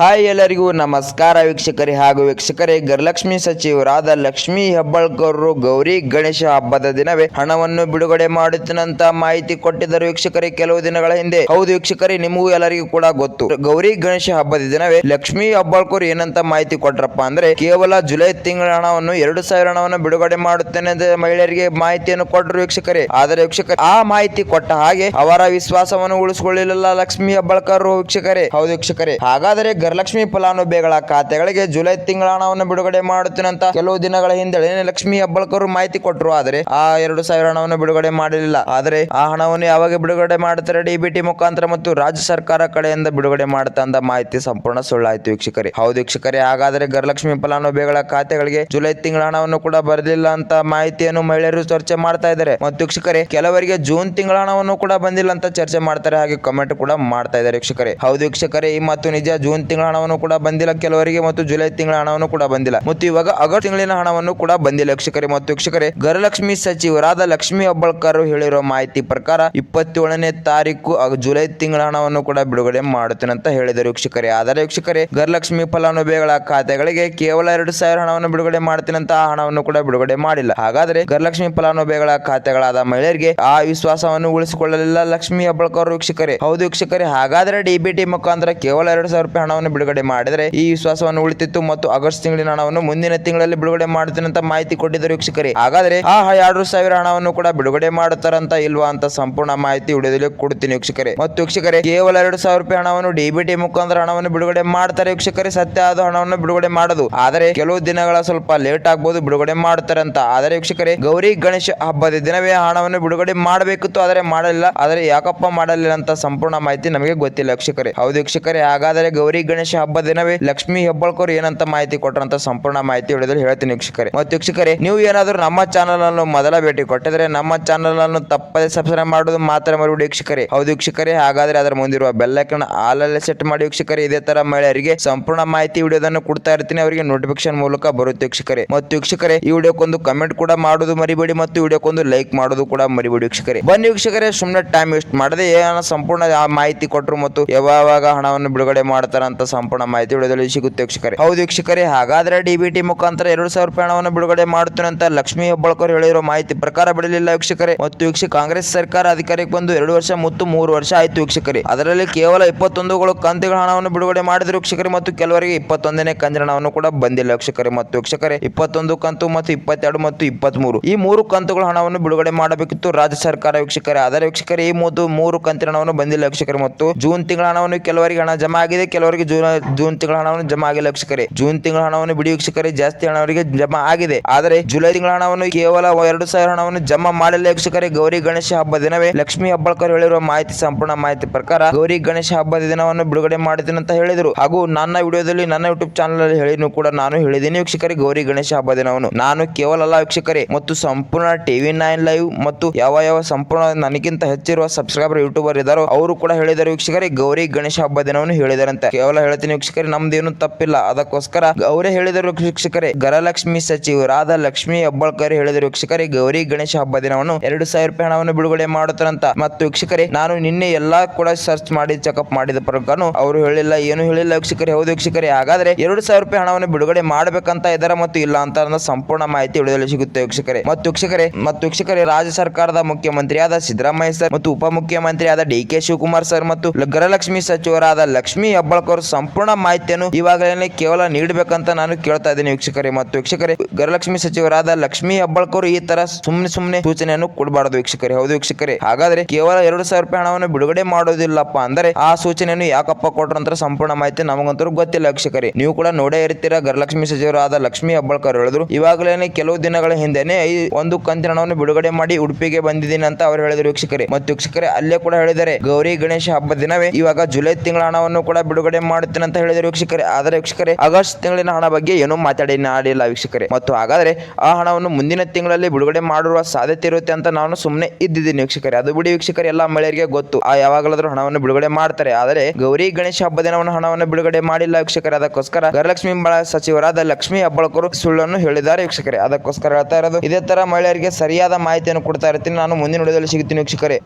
Hi ಎಲ್ಲರಿಗೂ, ನಮಸ್ಕಾರ ವೀಕ್ಷಕರೇ ಹಾಗೂ ವೀಕ್ಷಕರೇ. ಗೃಹಲಕ್ಷ್ಮಿ ಸಚಿವರಾದ ಲಕ್ಷ್ಮೀ ಹೆಬ್ಬಾಳ್ಕರ್, ಗೌರಿ ಗಣೇಶ ಹಬ್ಬದ ದಿನವೇ ಹಣವನ್ನು ಬಿಡುಗಡೆ ಮಾಡುತ್ತಿನಂತ ಮಾಹಿತಿ ಕೊಟ್ಟಿದ್ದರು ವೀಕ್ಷಕರೇ ಕೆಲವು ದಿನಗಳ ಹಿಂದೆ. ಹೌದು ವೀಕ್ಷಕರೇ, ನಿಮಗೂ ಎಲ್ಲರಿಗೂ ಕೂಡ ಗೊತ್ತು. ಗೌರಿ ಗಣೇಶ ಹಬ್ಬದ ದಿನವೇ ಲಕ್ಷ್ಮೀ ಹೆಬ್ಬಾಳ್ಕರ್ ಏನಂತ ಮಾಹಿತಿ ಕೊಟ್ರಪ್ಪ ಅಂದ್ರೆ, ಕೇವಲ ಜುಲೈ ತಿಂಗಳ ಹಣವನ್ನು, ಎರಡು ಸಾವಿರ ಹಣವನ್ನು ಬಿಡುಗಡೆ ಮಾಡುತ್ತೇನೆ ಅಂತ ಮಹಿಳೆಯರಿಗೆ ಮಾಹಿತಿಯನ್ನು ಕೊಟ್ಟರು ವೀಕ್ಷಕರೇ. ಆದರೆ ವೀಕ್ಷಕರು, ಆ ಮಾಹಿತಿ ಕೊಟ್ಟ ಹಾಗೆ ಅವರ ವಿಶ್ವಾಸವನ್ನು ಉಳಿಸಿಕೊಳ್ಳಲಿಲ್ಲ ಲಕ್ಷ್ಮೀ ಹೆಬ್ಬಾಳ್ಕರ್ ವೀಕ್ಷಕರೇ. ಹೌದು ವೀಕ್ಷಕರೇ. ಹಾಗಾದರೆ ಗೃಹಲಕ್ಷ್ಮಿ ಫಲಾನುಭವಿಗಳ ಖಾತೆಗಳಿಗೆ ಜುಲೈ ತಿಂಗಳ ಹಣವನ್ನು ಬಿಡುಗಡೆ ಮಾಡುತ್ತೇನಂತ ಕೆಲವು ದಿನಗಳ ಹಿಂದೆ ಲಕ್ಷ್ಮಿ ಹೆಬ್ಬಾಳ್ಕರ್ ಮಾಹಿತಿ ಕೊಟ್ಟರು ಆದರೆ ಆ ಎರಡು ಸಾವಿರ ಹಣವನ್ನು ಬಿಡುಗಡೆ ಮಾಡಲಿಲ್ಲ ಆದರೆ ಆ ಹಣವನ್ನು ಯಾವಾಗ ಬಿಡುಗಡೆ ಮಾಡುತ್ತಾರೆ ಡಿಬಿಟಿ ಮುಖಾಂತರ ಮತ್ತು ರಾಜ್ಯ ಸರ್ಕಾರ ಕಡೆಯಿಂದ ಬಿಡುಗಡೆ ಮಾಡುತ್ತಾ ಅಂತ ಮಾಹಿತಿ ಸಂಪೂರ್ಣ ಸುಳ್ಳಾಯಿತು ವೀಕ್ಷಕರೇ. ಹೌದು ವೀಕ್ಷಕರೇ, ಹಾಗಾದರೆ ಗರಲಕ್ಷ್ಮಿ ಫಲಾನುಭವಿಗಳ ಖಾತೆಗಳಿಗೆ ಜುಲೈ ತಿಂಗಳ ಹಣವನ್ನು ಕೂಡ ಬರಲಿಲ್ಲ ಅಂತ ಮಾಹಿತಿಯನ್ನು ಮಹಿಳೆಯರು ಚರ್ಚೆ ಮಾಡ್ತಾ ಇದ್ದಾರೆ. ಮತ್ತು ವೀಕ್ಷಕರೇ, ಕೆಲವರಿಗೆ ಜೂನ್ ತಿಂಗಳ ಹಣವನ್ನು ಕೂಡ ಬಂದಿಲ್ಲ ಅಂತ ಚರ್ಚೆ ಮಾಡ್ತಾರೆ ಹಾಗೆ ಕಮೆಂಟ್ ಕೂಡ ಮಾಡ್ತಾ ಇದ್ದಾರೆ ವೀಕ್ಷಕರೇ. ಹೌದು ವೀಕ್ಷಕರೇ, ಈ ಮತ್ತು ನಿಜ. ಜೂನ್ ತಿಂಗಳ ಹಣವನ್ನು ಕೂಡ ಬಂದಿಲ್ಲ. ಕೆಲವರಿಗೆ ಮತ್ತು ಜುಲೈ ತಿಂಗಳ ಹಣವನ್ನು ಕೂಡ ಬಂದಿಲ್ಲ. ಮತ್ತು ಇವಾಗ ಆಗಸ್ಟ್ ತಿಂಗಳಿನ ಹಣವನ್ನು ಕೂಡ ಬಂದಿಲ್ಲ. ವೀಕ್ಷಕರೇ ಮತ್ತು ವೀಕ್ಷಕರೇ, ಗರಲಕ್ಷ್ಮಿ ಸಚಿವರಾದ ಲಕ್ಷ್ಮಿ ಹೆಬ್ಬಾಳ್ಕರ್ ಹೇಳಿರೋ ಮಾಹಿತಿ ಪ್ರಕಾರ ಇಪ್ಪತ್ತೇಳನೇ ತಾರೀಕು ಜುಲೈ ತಿಂಗಳ ಹಣವನ್ನು ಕೂಡ ಬಿಡುಗಡೆ ಮಾಡುತ್ತೇನೆ ಅಂತ ಹೇಳಿದರು ವೀಕ್ಷಕರೇ. ಆದರೆ ವೀಕ್ಷಕರೇ, ಗರಲಕ್ಷ್ಮಿ ಫಲಾನುಭವಿಗಳ ಖಾತೆಗಳಿಗೆ ಕೇವಲ ಎರಡು ಸಾವಿರ ಹಣವನ್ನು ಬಿಡುಗಡೆ ಮಾಡ್ತೀನಿ ಅಂತ ಆ ಹಣವನ್ನು ಕೂಡ ಬಿಡುಗಡೆ ಮಾಡಿಲ್ಲ. ಹಾಗಾದ್ರೆ ಗೃಹಲಕ್ಷ್ಮಿ ಫಲಾನುಭವಿಗಳ ಖಾತೆಗಳಾದ ಮಹಿಳೆಯರಿಗೆ ಆ ವಿಶ್ವಾಸವನ್ನು ಉಳಿಸಿಕೊಳ್ಳಲಿಲ್ಲ ಲಕ್ಷ್ಮಿ ಹೆಬ್ಬಾಳ್ಕರ್ ವೀಕ್ಷಕರೇ. ಹೌದು ವೀಕ್ಷಕರೇ, ಹಾಗಾದ್ರೆ ಡಿಬಿಟಿ ಮುಖಾಂತರ ಕೇವಲ ಎರಡು ಸಾವಿರ ರೂಪಾಯಿ ಹಣವನ್ನು ಬಿಡುಗಡೆ ಮಾಡಿದರೆ ಈ ವಿಶ್ವಾಸವನ್ನು ಉಳಿತಿತ್ತು ಮತ್ತು ಆಗಸ್ಟ್ ತಿಂಗಳಿನ ಹಣವನ್ನು ಮುಂದಿನ ತಿಂಗಳಲ್ಲಿ ಬಿಡುಗಡೆ ಮಾಡುತ್ತೇನೆ ಅಂತ ಮಾಹಿತಿ ಕೊಟ್ಟಿದ್ದರು ವೀಕ್ಷಕರೇ. ಹಾಗಾದ್ರೆ ಆ ಎರಡು ಸಾವಿರ ಹಣವನ್ನು ಕೂಡ ಬಿಡುಗಡೆ ಮಾಡುತ್ತಾರಂತ ಇಲ್ವಾ ಅಂತ ಸಂಪೂರ್ಣ ಮಾಹಿತಿ ಉಳಿದಲ್ಲಿ ಕೊಡ್ತೀನಿ ವೀಕ್ಷಕರೇ. ಮತ್ತು ವೀಕ್ಷಕರೇ, ಕೇವಲ ಎರಡು ಸಾವಿರ ರೂಪಾಯಿ ಹಣವನ್ನು ಡಿಬಿಟಿ ಮುಖಾಂತರ ಹಣವನ್ನು ಬಿಡುಗಡೆ ಮಾಡ್ತಾರೆ ವೀಕ್ಷಕರೇ, ಸತ್ಯ ಆದ ಹಣವನ್ನು ಬಿಡುಗಡೆ ಮಾಡುದು. ಆದರೆ ಕೆಲವು ದಿನಗಳ ಸ್ವಲ್ಪ ಲೇಟ್ ಆಗಬಹುದು ಬಿಡುಗಡೆ ಮಾಡುತ್ತಾರೆ ಅಂತ ಆದರೆ ವೀಕ್ಷಕರೇ, ಗೌರಿ ಗಣೇಶ ಹಬ್ಬದ ದಿನವೇ ಹಣವನ್ನು ಬಿಡುಗಡೆ ಮಾಡಬೇಕಿತ್ತು. ಆದರೆ ಮಾಡಲಿಲ್ಲ. ಆದರೆ ಯಾಕಪ್ಪ ಮಾಡಲಿಲ್ಲ ಅಂತ ಸಂಪೂರ್ಣ ಮಾಹಿತಿ ನಮಗೆ ಗೊತ್ತಿಲ್ಲ ವೀಕ್ಷಕರೇ. ಹೌದು ವೀಕ್ಷಕರೇ, ಹಾಗಾದರೆ ಗೌರಿ ಗಣೇಶ ಹಬ್ಬದ ದಿನವೇ ಲಕ್ಷ್ಮಿ ಹೆಬ್ಬಾಳ್ಕರ್ ಏನಂತ ಮಾಹಿತಿ ಕೊಟ್ಟರಂತ ಸಂಪೂರ್ಣ ಮಾಹಿತಿ ಹೇಳಿದ್ರೆ ಹೇಳ್ತೀನಿ ವೀಕ್ಷಕರೇ. ಮತ್ತು ವೀಕ್ಷಕರೇ, ನೀವು ಏನಾದರೂ ನಮ್ಮ ಚಾನಲ್ ಅನ್ನು ಮೊದಲ ಭೇಟಿ ಕೊಟ್ಟಿದ್ರೆ ನಮ್ಮ ಚಾನಲ್ ಅನ್ನು ತಪ್ಪದೆ ಸಬ್ಸ್ಕ್ರೈಬ್ ಮಾಡೋದು ಮಾತ್ರ ಮರಿಬಿಡಿ ವೀಕ್ಷಕರೇ. ಹೌದು ವೀಕ್ಷಕರೇ, ಹಾಗಾದ್ರೆ ಅದರ ಮುಂದಿರುವ ಬೆಲ್ಲೈಕನ್ ಆಲಲ್ಲೇ ಸೆಟ್ ಮಾಡಿ ವೀಕ್ಷಕರೇ, ಇದೇ ತರ ಮಹಿಳೆಯರಿಗೆ ಸಂಪೂರ್ಣ ಮಾಹಿತಿ ವಿಡಿಯೋದನ್ನು ಕೊಡ್ತಾ ಇರ್ತೀನಿ. ಅವರಿಗೆ ನೋಟಿಫಿಕೇಶನ್ ಮೂಲಕ ಬರುತ್ತೆ ವೀಕ್ಷಕರೇ. ಮತ್ತು ವೀಕ್ಷಕರೇ, ಈ ವಿಡಿಯೋಕ್ಕೊಂದು ಕಮೆಂಟ್ ಕೂಡ ಮಾಡೋದು ಮರಿಬೇಡಿ ಮತ್ತು ವಿಡಿಯೋಕ್ಕೊಂದು ಲೈಕ್ ಮಾಡೋದು ಕೂಡ ಮರಿಬೇಡಿ ವೀಕ್ಷಕರೇ. ಬನ್ನಿ ವೀಕ್ಷಕರೇ ಸುಮ್ಮನೆ ಟೈಮ್ ವೇಸ್ಟ್ ಮಾಡದೆ ಏನೋ ಸಂಪೂರ್ಣ ಮಾಹಿತಿ ಕೊಟ್ಟರು ಮತ್ತು ಯಾವಾಗ ಹಣವನ್ನು ಬಿಡುಗಡೆ ಮಾಡ್ತಾರ ಅಂತ ಸಂಪೂರ್ಣ ಮಾಹಿತಿ ವಿಡಿಯೋದಲ್ಲಿ ಸಿಗುತ್ತೆ ವೀಕ್ಷಕರೇ. ಹೌದು ವೀಕ್ಷಕರೇ, ಹಾಗಾದ್ರೆ ಡಿಬಿಟಿ ಮುಖಾಂತರ ಎರಡು ಸಾವಿರ ರೂಪಾಯಿ ಹಣವನ್ನು ಬಿಡುಗಡೆ ಮಾಡುತ್ತೇನೆ ಅಂತ ಲಕ್ಷ್ಮೀ ಹೆಬ್ಬಾಳ್ಕರ್ ಹೇಳಿರೋ ಮಾಹಿತಿ ಪ್ರಕಾರ ಬಿಡಲಿಲ್ಲ ವೀಕ್ಷಕರೇ. ಮತ್ತು ವೀಕ್ಷಕ ಕಾಂಗ್ರೆಸ್ ಸರ್ಕಾರ ಅಧಿಕಾರಕ್ಕೆ ಬಂದು ಎರಡು ವರ್ಷ ಮತ್ತು ಮೂರು ವರ್ಷ ಆಯ್ತು ವೀಕ್ಷಕರೇ. ಅದರಲ್ಲಿ ಕೇವಲ ಇಪ್ಪತ್ತೊಂದುಗಳು ಕಂತಿಗಳ ಹಣವನ್ನು ಬಿಡುಗಡೆ ಮಾಡಿದ್ರು ವೀಕ್ಷಕರೇ ಮತ್ತು ಕೆಲವರಿಗೆ ಇಪ್ಪತ್ತೊಂದನೇ ಕಂತಿನ ಹಣವನ್ನು ಕೂಡ ಬಂದಿಲ್ಲ ವೀಕ್ಷಕರೇ. ಮತ್ತು ವೀಕ್ಷಕರೇ, ಇಪ್ಪತ್ತೊಂದು ಕಂತು ಮತ್ತು ಇಪ್ಪತ್ತೆರಡು ಮತ್ತು ಇಪ್ಪತ್ಮೂರು ಈ ಮೂರು ಕಂತುಗಳ ಹಣವನ್ನು ಬಿಡುಗಡೆ ಮಾಡಬೇಕಿತ್ತು ರಾಜ್ಯ ಸರ್ಕಾರ ವೀಕ್ಷಕರೇ. ಆದರೆ ವೀಕ್ಷಕರೇ, ಈ ಮೂರು ಕಂತಿನ ಹಣವನ್ನು ಬಂದಿಲ್ಲ ವೀಕ್ಷಕರೇ. ಮತ್ತು ಜೂನ್ ತಿಂಗಳ ಹಣವನ್ನು ಕೆಲವರಿಗೆ ಹಣ ಜಮಾ ಆಗಿದೆ, ಕೆಲವರಿಗೆ ಜೂನ್ ಜೂನ್ ತಿಂಗಳ ಹಣವನ್ನು ಜಮಾ ಆಗಿಲ್ಲ ವೀಕ್ಷಕರೇ. ಜೂನ್ ತಿಂಗಳ ಹಣವನ್ನು ಬಿಡಿ ವೀಕ್ಷಕರೇ, ಜಾಸ್ತಿ ಹಣ ಅವರಿಗೆ ಜಮಾ ಆಗಿದೆ. ಆದರೆ ಜುಲೈ ತಿಂಗಳ ಹಣವನ್ನು ಕೇವಲ ಎರಡು ಸಾವಿರ ಹಣವನ್ನು ಜಮಾ ಮಾಡಿಲ್ಲ ವೀಕ್ಷಕರೇ. ಗೌರಿ ಗಣೇಶ ಹಬ್ಬ ದಿನವೇ ಲಕ್ಷ್ಮಿ ಹಬ್ಬಳ್ಕರ್ ಹೇಳಿರುವ ಮಾಹಿತಿ, ಸಂಪೂರ್ಣ ಮಾಹಿತಿ ಪ್ರಕಾರ ಗೌರಿ ಗಣೇಶ ಹಬ್ಬದ ದಿನವನ್ನು ಬಿಡುಗಡೆ ಮಾಡಿದ್ದೀನಿ ಅಂತ ಹೇಳಿದರು. ಹಾಗೂ ನನ್ನ ವಿಡಿಯೋದಲ್ಲಿ ನನ್ನ ಯೂಟ್ಯೂಬ್ ಚಾನಲ್ ಅಲ್ಲಿ ಹೇಳಿನೂ ಕೂಡ ನಾನು ಹೇಳಿದ್ದೀನಿ ವೀಕ್ಷಕರೇ. ಗೌರಿ ಗಣೇಶ ಹಬ್ಬ ದಿನವನ್ನು ನಾನು ಕೇವಲ ಅಲ್ಲ ವೀಕ್ಷಕರೇ, ಮತ್ತು ಸಂಪೂರ್ಣ ಟಿವಿ ನೈನ್ ಲೈವ್ ಮತ್ತು ಯಾವ ಯಾವ ಸಂಪೂರ್ಣ ನನಗಿಂತ ಹೆಚ್ಚಿರುವ ಸಬ್ಸ್ಕ್ರೈಬರ್, ಯೂಟ್ಯೂಬರ್ ಇದ್ದಾರೋ ಅವರು ಕೂಡ ಹೇಳಿದರು ವೀಕ್ಷಕರೇ. ಗೌರಿ ಗಣೇಶ ಹಬ್ಬ ದಿನವನ್ನು ಹೇಳಿದರಂತೆ. ಅಂತ ಹೇಳ್ತೀನಿ ವೀಕ್ಷಕರೇ, ನಮ್ದೇನು ತಪ್ಪಿಲ್ಲ. ಅದಕ್ಕೋಸ್ಕರ ಅವರೇ ಹೇಳಿದರು ವೀಕ್ಷಕರೇ, ಗರಲಕ್ಷ್ಮಿ ಸಚಿವರಾದ ಲಕ್ಷ್ಮಿ ಹೆಬ್ಬಾಳ್ಕರ್ ಹೇಳಿದರು ವೀಕ್ಷಕರೇ, ಗೌರಿ ಗಣೇಶ ಹಬ್ಬ ದಿನವನ್ನು ಎರಡು ಸಾವಿರ ರೂಪಾಯಿ ಹಣವನ್ನು ಬಿಡುಗಡೆ ಮಾಡುತ್ತಾರಂತ. ಮತ್ತು ವೀಕ್ಷಕರೇ, ನಾನು ನಿನ್ನೆ ಎಲ್ಲಾ ಕೂಡ ಸರ್ಚ್ ಮಾಡಿ ಚೆಕಪ್ ಮಾಡಿದ ಪ್ರಕಾರ ಅವರು ಹೇಳಿಲ್ಲ, ಏನು ಹೇಳಿಲ್ಲ ವೀಕ್ಷಕರೇ, ಹೌದು ವೀಕ್ಷಕರೇ. ಹಾಗಾದ್ರೆ ಎರಡು ಸಾವಿರ ರೂಪಾಯಿ ಹಣವನ್ನು ಬಿಡುಗಡೆ ಮಾಡಬೇಕಂತ ಇದರ ಮತ್ತು ಇಲ್ಲ ಅಂತ ಸಂಪೂರ್ಣ ಮಾಹಿತಿ ಉಳಿದಲ್ಲಿ ಸಿಗುತ್ತೆ ವೀಕ್ಷಕರೇ. ಮತ್ತು ವೀಕ್ಷಕರೇ ಮತ್ತು ವೀಕ್ಷಕರೇ, ರಾಜ್ಯ ಸರ್ಕಾರದ ಮುಖ್ಯಮಂತ್ರಿಯಾದ ಸಿದ್ದರಾಮಯ್ಯ ಸರ್ ಮತ್ತು ಉಪಮುಖ್ಯಮಂತ್ರಿಯಾದ ಡಿ ಕೆ ಶಿವಕುಮಾರ್ ಸರ್ ಮತ್ತು ಗೃಹಲಕ್ಷ್ಮಿ ಸಚಿವರಾದ ಲಕ್ಷ್ಮಿ ಹೆಬ್ಬಾಳ್ಕರ್ ಸಂಪೂರ್ಣ ಮಾಹಿತಿಯನ್ನು ಇವಾಗಲೇ ಕೇವಲ ನೀಡಬೇಕಂತ ನಾನು ಕೇಳ್ತಾ ಇದ್ದೀನಿ ವೀಕ್ಷಕರೇ. ಮತ್ತು ವೀಕ್ಷಕರೇ ಗೃಹಲಕ್ಷ್ಮಿ ಸಚಿವರಾದ ಲಕ್ಷ್ಮಿ ಹೆಬ್ಬಾಳ್ಕರ್ ಈ ತರ ಸುಮ್ಮನೆ ಸುಮ್ಮನೆ ಸೂಚನೆಯನ್ನು ಕೊಡಬಾರದು ವೀಕ್ಷಕರೇ. ಹೌದು ವೀಕ್ಷಕರೇ. ಹಾಗಾದ್ರೆ ಕೇವಲ ಎರಡು ಸಾವಿರ ರೂಪಾಯಿ ಹಣವನ್ನು ಬಿಡುಗಡೆ ಮಾಡೋದಿಲ್ಲಪ್ಪ ಅಂದ್ರೆ ಆ ಸೂಚನೆಯನ್ನು ಯಾಕಪ್ಪ ಕೊಟ್ರಂತ ಸಂಪೂರ್ಣ ಮಾಹಿತಿ ನಮಗಂತೂ ಗೊತ್ತಿಲ್ಲ ವೀಕ್ಷಕರೇ. ನೀವು ಕೂಡ ನೋಡೇ ಇರ್ತೀರಾ ಗೃಹಲಕ್ಷ್ಮಿ ಸಚಿವರಾದ ಲಕ್ಷ್ಮಿ ಹೆಬ್ಬಾಳ್ಕರ್ ಹೇಳಿದ್ರು. ಇವಾಗಲೇ ಕೆಲವು ದಿನಗಳ ಹಿಂದೆನೆ ಈ ಒಂದು ಕಂತಿನ ಹಣವನ್ನು ಬಿಡುಗಡೆ ಮಾಡಿ ಉಡುಪಿಗೆ ಬಂದಿದ್ದೀನಿ ಅಂತ ಅವರು ಹೇಳಿದ್ರು ವೀಕ್ಷಕರೇ. ಮತ್ತು ವೀಕ್ಷಕರೇ, ಅಲ್ಲೇ ಕೂಡ ಹೇಳಿದರೆ ಗೌರಿ ಗಣೇಶ ಹಬ್ಬದ ದಿನವೇ ಇವಾಗ ಜುಲೈ ತಿಂಗಳ ಹಣವನ್ನು ಕೂಡ ಬಿಡುಗಡೆ ಮಾಡುತ್ತೇನೆ ಅಂತ ಹೇಳಿದರು ವೀಕ್ಷಕರೇ. ಆದರೆ ವೀಕ್ಷಕರೇ, ಆಗಸ್ಟ್ ತಿಂಗಳಿನ ಹಣ ಬಗ್ಗೆ ಏನೂ ಮಾತಾಡಿ ಆಡಿಲ್ಲ ವೀಕ್ಷಕರೇ. ಮತ್ತು ಹಾಗಾದರೆ ಆ ಹಣವನ್ನು ಮುಂದಿನ ತಿಂಗಳಲ್ಲಿ ಬಿಡುಗಡೆ ಮಾಡುವ ಸಾಧ್ಯತೆ ಇರುತ್ತೆ ಅಂತ ನಾನು ಸುಮ್ಮನೆ ಇದ್ದಿದ್ದೀನಿ ವೀಕ್ಷಕರೇ. ಅದು ಬಿಡಿ ವೀಕ್ಷಕರು, ಎಲ್ಲ ಮಹಿಳೆಯರಿಗೆ ಗೊತ್ತು. ಆ ಯಾವಾಗಲಾದರೂ ಹಣವನ್ನು ಬಿಡುಗಡೆ ಮಾಡ್ತಾರೆ. ಆದರೆ ಗೌರಿ ಗಣೇಶ ಹಬ್ಬದ ದಿನವನ್ನು ಹಣವನ್ನು ಬಿಡುಗಡೆ ಮಾಡಿಲ್ಲ ವೀಕ್ಷಕರೇ. ಅದಕ್ಕೋಸ್ಕರ ಗೃಹಲಕ್ಷ್ಮಿ ಸಚಿವರಾದ ಲಕ್ಷ್ಮಿ ಹಬ್ಬಳಕರು ಸುಳ್ಳನ್ನು ಹೇಳಿದ್ದಾರೆ ವೀಕ್ಷಕರೇ. ಅದಕ್ಕೋಸ್ಕರ ಹೇಳ್ತಾ ಇರೋದು, ಇದೇ ತರ ಮಹಿಳೆಯರಿಗೆ ಸರಿಯಾದ ಮಾಹಿತಿಯನ್ನು ಕೊಡ್ತಾ ಇರ್ತೀನಿ. ನಾನು ಮುಂದಿನ ವಿಡಿಯೋದಲ್ಲಿ ಸಿಗುತ್ತೀನಿ ವೀಕ್ಷಕರೇ.